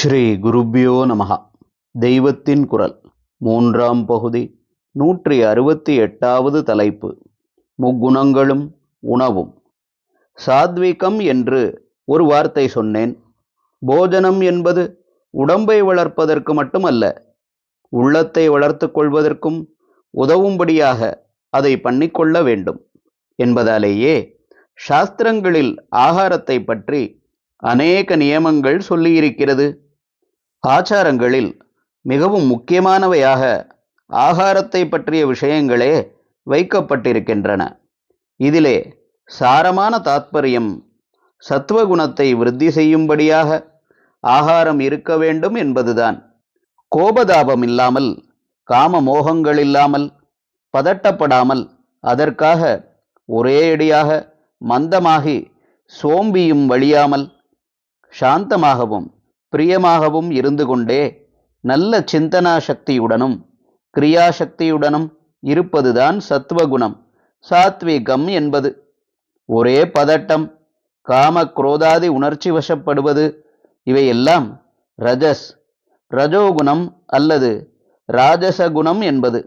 ஸ்ரீ குருப்பியோ நமகா தெய்வத்தின் குரல். மூன்றாம் பகுதி. நூற்றி அறுபத்தி எட்டாவது தலைப்பு. முக்குணங்களும் உணவும். சாத்விகம் என்று ஒரு வார்த்தை சொன்னேன். போஜனம் என்பது உடம்பை வளர்ப்பதற்கு மட்டுமல்ல உள்ளத்தை வளர்த்து கொள்வதற்கும் உதவும்படியாக அதை பண்ணிக்கொள்ள வேண்டும் என்பதாலேயே சாஸ்திரங்களில் ஆகாரத்தை பற்றி அநேக நியமங்கள் சொல்லியிருக்கிறது. ஆச்சாரங்களில் மிகவும் முக்கியமானவையாக ஆகாரத்தை பற்றிய விஷயங்களே வைக்கப்பட்டிருக்கின்றன. இதிலே சாரமான தாத்பரியம் சத்துவகுணத்தை விருத்தி செய்யும்படியாக ஆகாரம் இருக்க வேண்டும் என்பதுதான். கோபதாபம் இல்லாமல் காம மோகங்கள் இல்லாமல் பதட்டப்படாமல் அதற்காக ஒரேயடியாக மந்தமாகி சோம்பியும் வழியாமல் சாந்தமாகவும் பிரியமாகவும் இருந்து கொண்டே நல்ல சிந்தனா சக்தியுடனும் கிரியாசக்தியுடனும் இருப்பதுதான் சத்துவகுணம் சாத்விகம் என்பது ஒரே பதட்டம் காம குரோதாதி உணர்ச்சி வசப்படுவது. இவையெல்லாம் ரஜஸ் ரஜோகுணம் அல்லது ராஜசகுணம் என்பது.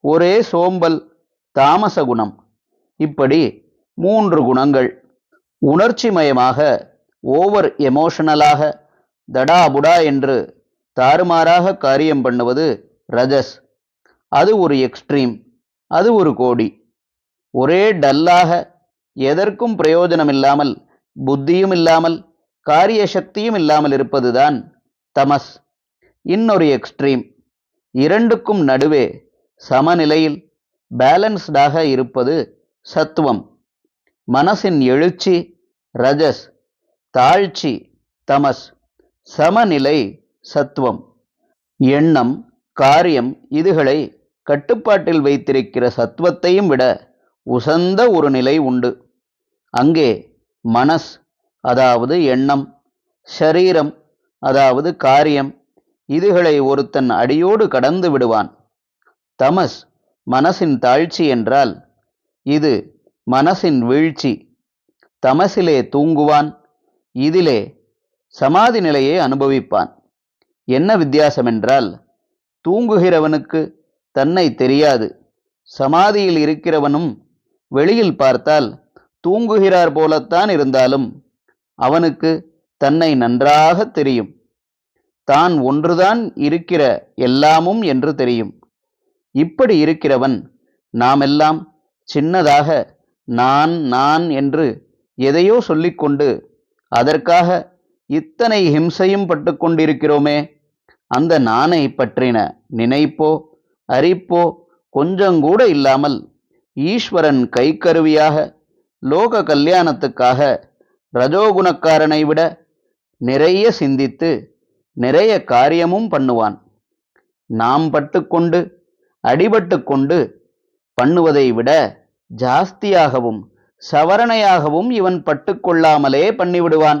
ஒரே சோம்பல் தாமசகுணம். இப்படி மூன்று குணங்கள் உணர்ச்சிமயமாக ஓவர் எமோஷனலாக தடாபுடா என்று தாறுமாறாக காரியம் பண்ணுவது ரஜஸ். அது ஒரு எக்ஸ்ட்ரீம் அது ஒரு கோடி. ஒரே டல்லாக எதற்கும் பிரயோஜனம் இல்லாமல் புத்தியும் இல்லாமல் காரிய சக்தியும் இல்லாமல் இருப்பதுதான் தமஸ். இன்னொரு எக்ஸ்ட்ரீம் இரண்டுக்கும் நடுவே சமநிலையில் பேலன்ஸ்டாக இருப்பது சத்துவம். மனசின் எழுச்சி ரஜஸ் தாழ்ச்சி தமஸ். சமநிலை சத்துவம். எண்ணம் காரியம் இதுகளை கட்டுப்பாட்டில் வைத்திருக்கிற சத்துவத்தையும் விட உசந்த ஒரு நிலை உண்டு. அங்கே மனஸ் அதாவது எண்ணம் ஷரீரம் அதாவது காரியம் இதுகளை ஒருத்தன் அடியோடு கடந்து விடுவான். தமஸ் மனசின் தாழ்ச்சி என்றால் இது மனசின் வீழ்ச்சி. தமசிலே தூங்குவான் இதிலே சமாதி நிலையை அனுபவிப்பான். என்ன வித்தியாசம் என்றால் தூங்குகிறவனுக்கு தன்னை தெரியாது. சமாதியில் இருக்கிறவனும் வெளியில் பார்த்தால் தூங்குகிறார் போலத்தான் இருந்தாலும் அவனுக்கு தன்னை நன்றாக தெரியும். தான் ஒன்றுதான் இருக்கிற எல்லாமும் என்று தெரியும். இப்படி இருக்கிறவன் நாமெல்லாம் சின்னதாக நான் நான் என்று எதையோ சொல்லிக்கொண்டு அதற்காக இத்தனை ஹிம்சையும் பட்டு கொண்டிருக்கிறோமே. அந்த நானை பற்றின நினைப்போ அறிப்போ கொஞ்சங்கூட இல்லாமல் ஈஸ்வரன் கைக்கருவியாக லோக கல்யாணத்துக்காக ரஜோகுணக்காரனை விட நிறைய சிந்தித்து நிறைய காரியமும் பண்ணுவான். நாம் பட்டுக்கொண்டு அடிபட்டு கொண்டு பண்ணுவதை விட ஜாஸ்தியாகவும் சவரணையாகவும் இவன் பட்டுக்கொள்ளாமலே பண்ணிவிடுவான்.